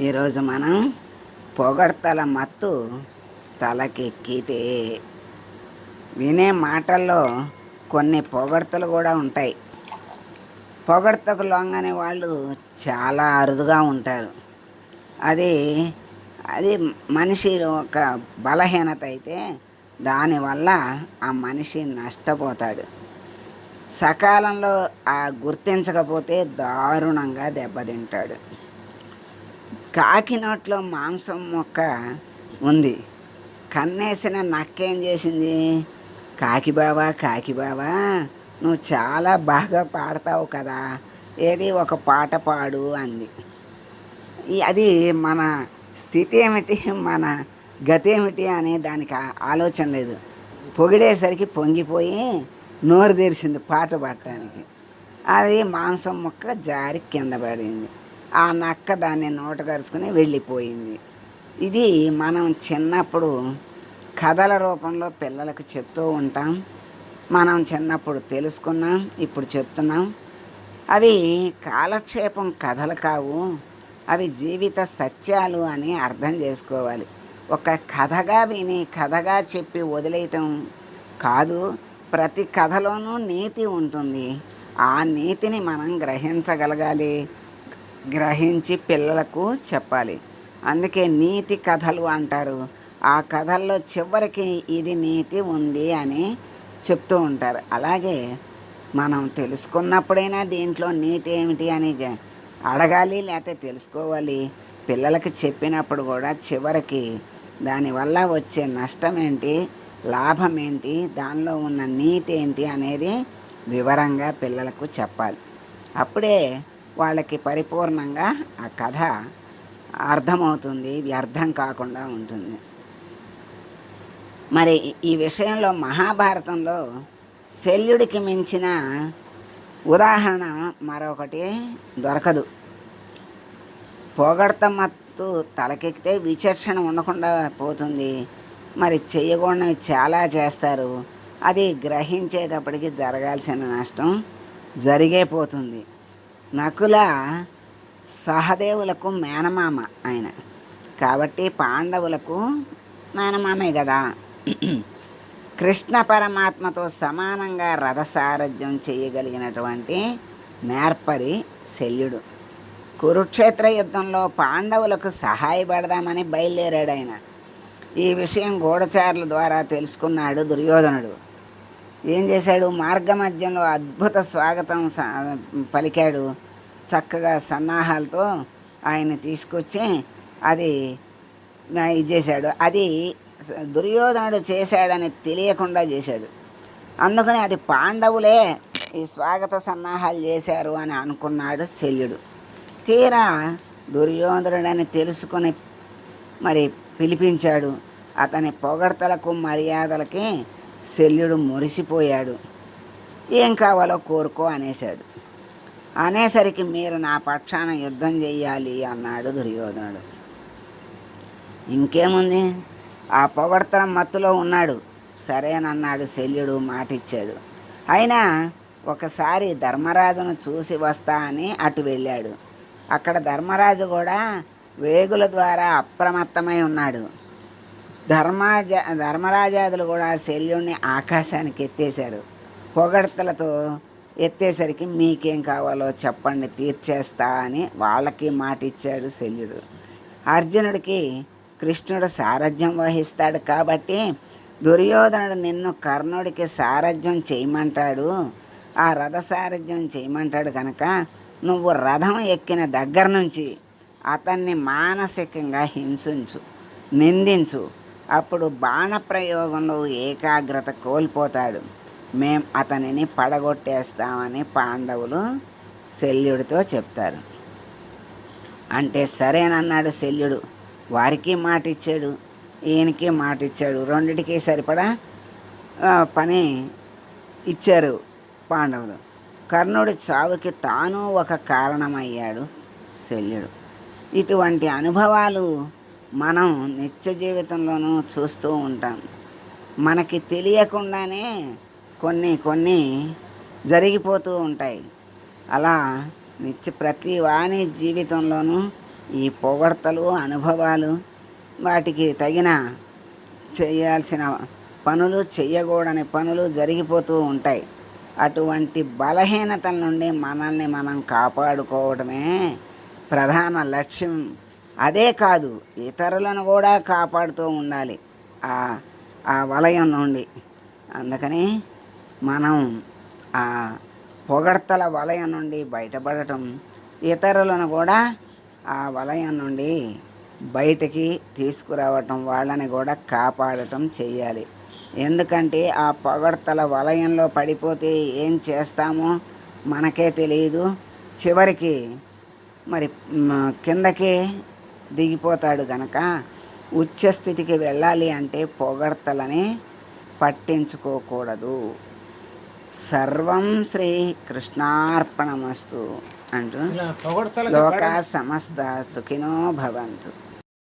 ఈరోజు మనం పొగడ్తల మత్తు తలకెక్కితే వినే మాటల్లో కొన్ని పొగడ్తలు కూడా ఉంటాయి. పొగడ్తకు లొంగని వాళ్ళు చాలా అరుదుగా ఉంటారు. అది అది మనిషి ఒక బలహీనత అయితే దానివల్ల ఆ మనిషి నష్టపోతాడు. సకాలంలో ఆ గుర్తించకపోతే దారుణంగా దెబ్బతింటాడు. కాకి నోట్లో మాంసం మొక్క ఉంది. కన్నేసిన నక్కేం చేసింది? కాకి బావా కాకి బావా నువ్వు చాలా బాగా పాడతావు కదా. ఏది ఒక పాట పాడు అంది. అది మన స్థితి ఏమిటి మన గతి ఏమిటి అనే దానికి ఆలోచన లేదు. పొగిడేసరికి పొంగిపోయి నోరు తెరిచింది పాట పాడటానికి. అది మాంసం ముక్క జారి కింద పడింది. ఆ నక్క దాన్ని నోట కరుచుకుని వెళ్ళిపోయింది. ఇది మనం చిన్నప్పుడు కథల రూపంలో పిల్లలకు చెప్తూ ఉంటాం. మనం చిన్నప్పుడు తెలుసుకున్నాం ఇప్పుడు చెప్తున్నాం. అవి కాలక్షేపం కథలు కావు. అవి జీవిత సత్యాలు అని అర్థం చేసుకోవాలి. ఒక కథగా విని కథగా చెప్పి వదిలేయటం కాదు. ప్రతి కథలోనూ నీతి ఉంటుంది. ఆ నీతిని మనం గ్రహించగలగాలి. గ్రహించి పిల్లలకు చెప్పాలి. అందుకే నీతి కథలు అంటారు. ఆ కథల్లో చివరికి ఇది నీతి ఉంది అని చెప్తూ ఉంటారు. అలాగే మనం తెలుసుకున్నప్పుడైనా దీంట్లో నీతి ఏమిటి అని అడగాలి లేకపోతే తెలుసుకోవాలి. పిల్లలకి చెప్పినప్పుడు కూడా చివరికి దానివల్ల వచ్చే నష్టం ఏంటి లాభం ఏంటి దానిలో ఉన్న నీతి ఏంటి అనేది వివరంగా పిల్లలకు చెప్పాలి. అప్పుడే వాళ్ళకి పరిపూర్ణంగా ఆ కథ అర్థమవుతుంది వ్యర్థం కాకుండా ఉంటుంది. మరి ఈ- విషయంలో మహాభారతంలో శల్యుడికి మించిన ఉదాహరణ మరొకటి దొరకదు. పొగడత మత్తు తలకెక్కితే విచక్షణ ఉండకుండా పోతుంది. మరి చేయకుండా చాలా చేస్తారు. అది గ్రహించేటప్పటికి జరగాల్సిన నష్టం జరిగే పోతుంది. నకుల సహదేవులకు మేనమామ ఆయన. కాబట్టి పాండవులకు మేనమామే కదా కృష్ణ పరమాత్మతో సమానంగా రథసారథ్యం చేయగలిగినటువంటి నేర్పరి శల్యుడు. కురుక్షేత్ర యుద్ధంలో పాండవులకు సహాయపడదామని బయలుదేరాడు ఆయన. ఈ విషయం గూఢచారుల ద్వారా తెలుసుకున్నాడు దుర్యోధనుడు. ఏం చేశాడు? మార్గ మధ్యంలో అద్భుత స్వాగతం స- పలికాడు. చక్కగా సన్నాహాలతో ఆయన తీసుకొచ్చి అది ఇది చేశాడు. అది దుర్యోధనుడు చేశాడని తెలియకుండా చేశాడు. అందుకని అది పాండవులే ఈ స్వాగత సన్నాహాలు చేశారు అని అనుకున్నాడు శల్యుడు. తీరా దుర్యోధనుడని తెలుసుకుని మరి పిలిపించాడు. అతని పొగడ్తలకు మర్యాదలకి శల్యుడు మురిసిపోయాడు. ఏం కావాలో కోరుకో అనేశాడు. అనేసరికి మీరు నా పక్షాన యుద్ధం చెయ్యాలి అన్నాడు దుర్యోధనుడు. ఇంకేముంది? ఆ పొగడ్తన మత్తులో ఉన్నాడు. సరేనన్నాడు శల్యుడు మాటిచ్చాడు. అయినా ఒకసారి ధర్మరాజును చూసి వస్తా అని అటు వెళ్ళాడు. అక్కడ ధర్మరాజు కూడా వేగుల ద్వారా అప్రమత్తమై ఉన్నాడు. ధర్మాజ ధర్మరాజాదులు కూడా శల్యుణ్ణి ఆకాశానికి ఎత్తేశారు. పొగడ్తలతో ఎత్తేసరికి మీకేం కావాలో చెప్పండి తీర్చేస్తా అని వాళ్ళకి మాట ఇచ్చాడు శల్యుడు. అర్జునుడికి కృష్ణుడు సారథ్యం వహిస్తాడు కాబట్టి దుర్యోధనుడు నిన్ను కర్ణుడికి సారథ్యం చేయమంటాడు. ఆ రథ సారథ్యం చేయమంటాడు కనుక నువ్వు రథం ఎక్కిన దగ్గర నుంచి అతన్ని మానసికంగా హింసించు నిందించు. అప్పుడు బాణప్రయోగంలో ఏకాగ్రత కోల్పోతాడు. మేం అతనిని పడగొట్టేస్తామని పాండవులు శల్యుడితో చెప్తారు. అంటే సరేనన్నాడు శల్యుడు వారికి మాట ఇచ్చాడు ఈయనకి మాట ఇచ్చాడు రెండిటికి సరిపడా పని ఇచ్చారు పాండవులు. కర్ణుడి చావుకి తాను ఒక కారణమయ్యాడు శల్యుడు. ఇటువంటి అనుభవాలు మనం నిత్య జీవితంలోనూ చూస్తూ ఉంటాం. మనకి తెలియకుండానే కొన్ని కొన్ని జరిగిపోతూ ఉంటాయి. అలా నిత్య ప్రతి వాణి జీవితంలోనూ ఈ పొగడ్తలు అనుభవాలు వాటికి తగిన చేయాల్సిన పనులు చేయకూడని పనులు జరిగిపోతూ ఉంటాయి. అటువంటి బలహీనతల నుండి మనల్ని మనం కాపాడుకోవడమే ప్రధాన లక్ష్యం. అదే కాదు ఇతరులను కూడా కాపాడుతూ ఉండాలి ఆ వలయం నుండి. అందుకని మనం ఆ పొగడ్తల వలయం నుండి బయటపడటం ఇతరులను కూడా ఆ వలయం నుండి బయటికి తీసుకురావటం వాళ్ళని కూడా కాపాడటం చెయ్యాలి. ఎందుకంటే ఆ పొగడ్తల వలయంలో పడిపోతే ఏం చేస్తామో మనకే తెలియదు. చివరికి మరి కిందకి దిగిపోతాడు గనక ఉచ్చస్థితికి వెళ్ళాలి అంటే పొగడ్తలని పట్టించుకోకూడదు. సర్వం శ్రీ కృష్ణార్పణమస్తు అంటూ లోకా సమస్త సుఖినో భవంతు.